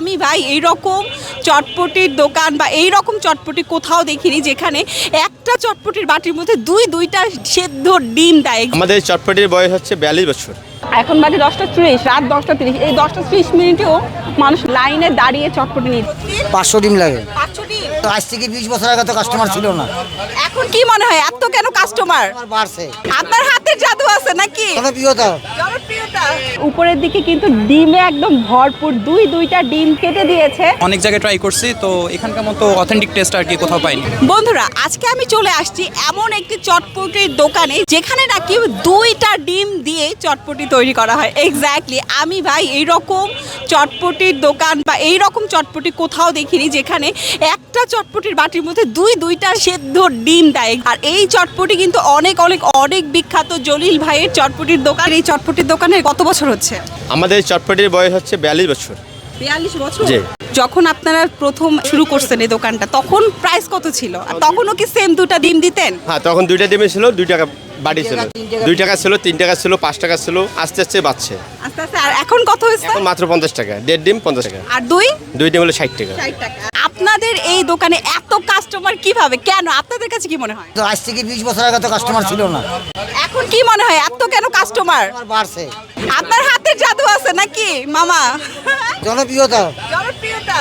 আমি ভাই এই রকম চটপটির দোকান বা এই রকম চটপটি কোথাও দেখিনি যেখানে একটা চটপটির বাটির মধ্যে দুই দুইটা সেদ্ধ ডিম দেয়। আমাদের চটপটির বয়স হচ্ছে বিয়াল্লিশ বছর। এখন বাজে দশটা ত্রিশ রাত দশটা ত্রিশ। এই দশটা ত্রিশ মিনিটেও মানুষ লাইনে দাঁড়িয়ে চটপটি নিচ্ছে পাঁচশো ডিম লাগে। পাঁচশো ডিম? আজ থেকে বিশ বছর আগে তো কাস্টমার ছিল না। এখন কি মনে হয়? এত কেন কাস্টমার আমার বাড়ছে। আপনার হাতের জাদু আছে নাকি? জনপ্রিয়তা উপরের দিকে কিন্তু ডিমে একদম ভরপুর দুই দুইটা ডিম কেটে দিয়েছে। অনেক জায়গায় ট্রাই করছি তো এখানকার মতো অথেন্টিক টেস্ট আর কি কোথাও পাইনি। বন্ধুরা আজকে আমি চলে আসছি এমন একটি চটপটির দোকানে যেখানে নাকি দুইটা ডিম দিয়ে চটপটি তৈরি করা হয়। এক্স্যাক্টলি আমি ভাই এই রকম চটপটির দোকান বা এই রকম চটপটি কোথাও দেখিনি যেখানে একটা চটপটির বাটির মধ্যে দুই দুইটা সেদ্ধ ডিম দেয়। আর এই চটপটি কিন্তু অনেক অনেক অনেক বিখ্যাত জলিল ভাইয়ের চটপটির দোকান। এই চটপটির দোকানে কত বছর হচ্ছে? আমাদের চটপটির বয়স হচ্ছে বিয়াল্লিশ বছর। বিয়াল্লিশ বছর? জি। যখন আপনারা প্রথম শুরু করছেন এই দোকানটা তখন প্রাইস কত ছিল? আর তখনও কি সেম দুটা ডিম দিতেন? হ্যাঁ তখন দুইটা ডিমে ছিল দুই টাকা বাড়ি ছিল। দুই টাকা ছিল। তিন টাকা ছিল পাঁচ টাকা ছিল আস্তে আস্তে বাড়ছে। আস্তে আস্তে আর এখন কত হয়েছে? এখন মাত্র পঞ্চাশ টাকা দেড় ডিম পঞ্চাশ টাকা। আর দুই? দুই ডিম হলো ষাট টাকা। আপনাদের এই দোকানে এত কাস্টমার কীভাবে? কেন? আপনাদের কাছে কি মনে হয়? তো আজ থেকে বিশ বছর আগে তো কাস্টমার ছিল না। এখন কি মনে হয়? এত কেন কাস্টমার বাড়ছে। আপনার হাতের জাদু আছে নাকি মামা? জনপ্রিয়তা। জনপ্রিয়তা।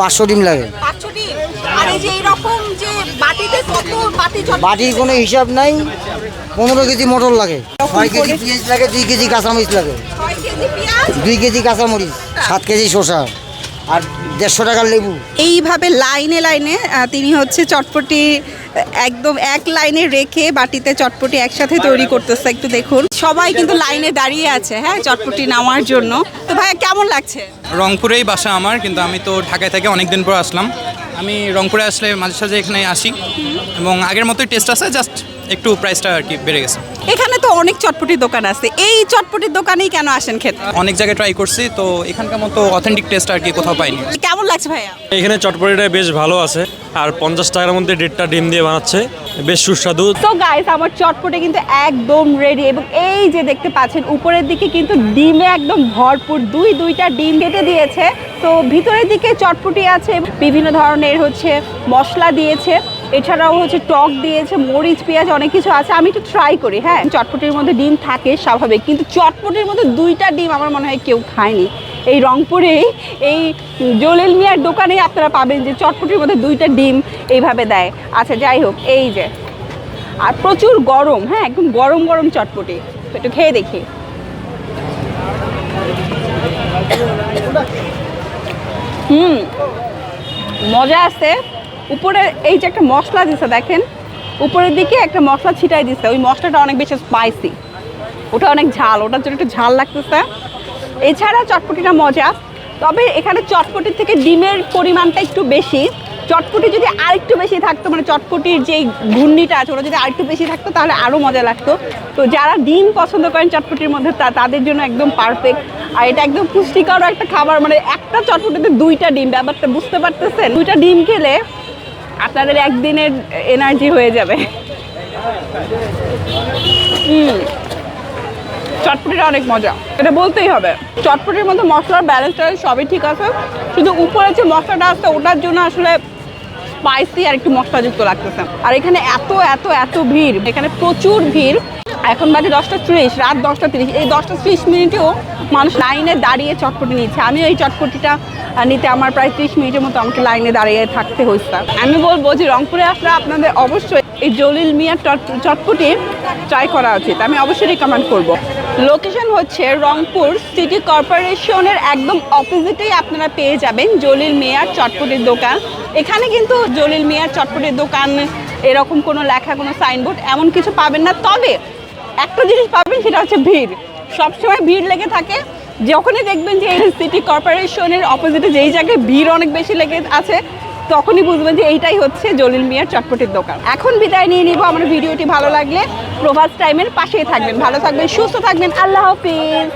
পাঁচশো ডিম লাগে। পাঁচশো ডিম? আর এই যে এইরকম যে বাটিতে কত বাটি বাটির কোনো হিসাব নাই। পনেরো কেজি মটর লাগে। ছয় কেজি পেঁয়াজ লাগে দুই কেজি কাঁচামরিচ লাগে। ছয় কেজি পেঁয়াজ? দুই কেজি কাঁচামরিচ সাত কেজি শসা। আর দেড়শো টাকার লেবু। এইভাবে লাইনে লাইনে তিনি হচ্ছে চটপটি একদম এক লাইনে রেখে বাটিতে চটপটি একসাথে তৈরি করতেছে একটু দেখুন। সবাই কিন্তু লাইনে দাঁড়িয়ে আছে হ্যাঁ চটপটি নামার জন্য। তো ভাইয়া কেমন লাগছে? রংপুরেই বাসা আমার কিন্তু আমি তো ঢাকায় থেকে অনেক দিন পর আসলাম। আমি রংপুরে আসলে মাঝে সাঝে এখানে আসি। এবং আগের মতোই টেস্ট আছে জাস্ট একটু প্রাইসটা আর কি বেড়ে গেছে। এখানে তো অনেক চটপটির দোকান আছে। এই চটপটির দোকানেই কেন আসেন খেতে? অনেক জায়গায় ট্রাই করছি তো এখানকার মতো অথেন্টিক টেস্ট আর কি কোথাও পাইনি। কেমন লাগছে ভাইয়া? এখানে চটপটিটা বেশ ভালো আছে আর পঞ্চাশ টাকার মধ্যে দেড়টা ডিম দিয়ে বানাচ্ছে বেশ সুস্বাদু। তো গাইস আমার চটপটে কিন্তু একদম রেডি এবং এই যে দেখতে পাচ্ছেন উপরের দিকে কিন্তু ডিমে একদম ভরপুর দুই দুইটা ডিম কেটে দিয়েছে। তো ভিতরের দিকে চটপটি আছে বিভিন্ন ধরনের হচ্ছে মশলা দিয়েছে। এছাড়াও হচ্ছে টক দিয়েছে, মরিচ, পেঁয়াজ অনেক কিছু আছে, আমি একটু ট্রাই করি হ্যাঁ? চটপটির মধ্যে ডিম থাকে, স্বাভাবিক, কিন্তু চটপটির মধ্যে দুইটা ডিম আমার মনে হয় কেউ খায়নি। এই রংপুরেই এই জলিল মিয়ার দোকানেই আপনারা পাবেন যে চটপটির মধ্যে দুইটা ডিম এইভাবে দেয়। আচ্ছা যাই হোক, এই যে। আর প্রচুর গরম হ্যাঁ একদম গরম গরম চটপটি। একটু খেয়ে দেখি। হুম, মজা আছে উপরে এই যে একটা মশলা দিছে, দেখেন, উপরের দিকে একটা মশলা ছিটাই দিছে। ওই মশলাটা অনেক বেশি স্পাইসি ওটা অনেক ঝাল, ওটার জন্য একটু ঝাল লাগতেছে। এছাড়া চটপটিটা মজা। তবে এখানে চটপটির থেকে ডিমের পরিমাণটা একটু বেশি। চটপটি যদি আরেকটু বেশি থাকতো মানে চটপটির যে ঘূর্ণিটা আছে, ওটা যদি আরেকটু বেশি থাকতো, তাহলে আরও মজা লাগতো। তো যারা ডিম পছন্দ করেন চটপটির মধ্যে, তা তাদের জন্য একদম পারফেক্ট আর এটা একদম পুষ্টিকর একটা খাবার মানে একটা চটপটিতে দুইটা ডিম, ব্যাপারটা বুঝতে পারতেছেন? দুইটা ডিম খেলে আপনাদের একদিনের এনার্জি হয়ে যাবে। চটপটিটা অনেক মজা। এটা বলতেই হবে, চটপটির মধ্যে মশলার ব্যালেন্সটা সবই ঠিক আছে। শুধু উপরে যে মশলাটা আছে, ওটার জন্য আসলে স্পাইসি আর একটু মশলাযুক্ত লাগতেছে। আর এখানে এত এত এত ভিড়। এখানে প্রচুর ভিড়। এখন বাজে দশটা ত্রিশ, রাত দশটা ত্রিশ। এই দশটা ত্রিশ মিনিটেও মানুষ লাইনে দাঁড়িয়ে চটপটি নিচ্ছে। আমিও এই চটপটিটা নিতে আমার প্রায় ত্রিশ মিনিটের মতো আমাকে লাইনে দাঁড়িয়ে থাকতে হয়েছে আমি বলব যে রংপুরে আসলে আপনাদের অবশ্যই এই জলিল চট- চটপটি ট্রাই করা উচিত। আমি অবশ্যই রিকমেন্ড করব। লোকেশন হচ্ছে রংপুর সিটি কর্পোরেশনের একদম অপোজিটেই আপনারা পেয়ে যাবেন জলিল মেয়ার চটপটির দোকান। এখানে কিন্তু জলিল মেয়ার চটপটির দোকান এরকম কোনো লেখা, কোনো সাইনবোর্ড এমন কিছু পাবেন না। তবে একটা জিনিস পাবেন, সেটা হচ্ছে ভিড়। সবসময় ভিড় লেগে থাকে। যখনই দেখবেন যে সিটি কর্পোরেশনের অপোজিটে যেই জায়গায় ভিড় অনেক বেশি লেগে আছে তখনই বুঝবেন যে এইটাই হচ্ছে জলিল মিয়ার চটপটির দোকান। এখন বিদায় নিয়ে নিব, আমার ভিডিওটি ভালো লাগলে প্রভাস টাইমের পাশেই থাকবেন। ভালো থাকবেন, সুস্থ থাকবেন, আল্লাহ হাফিজ।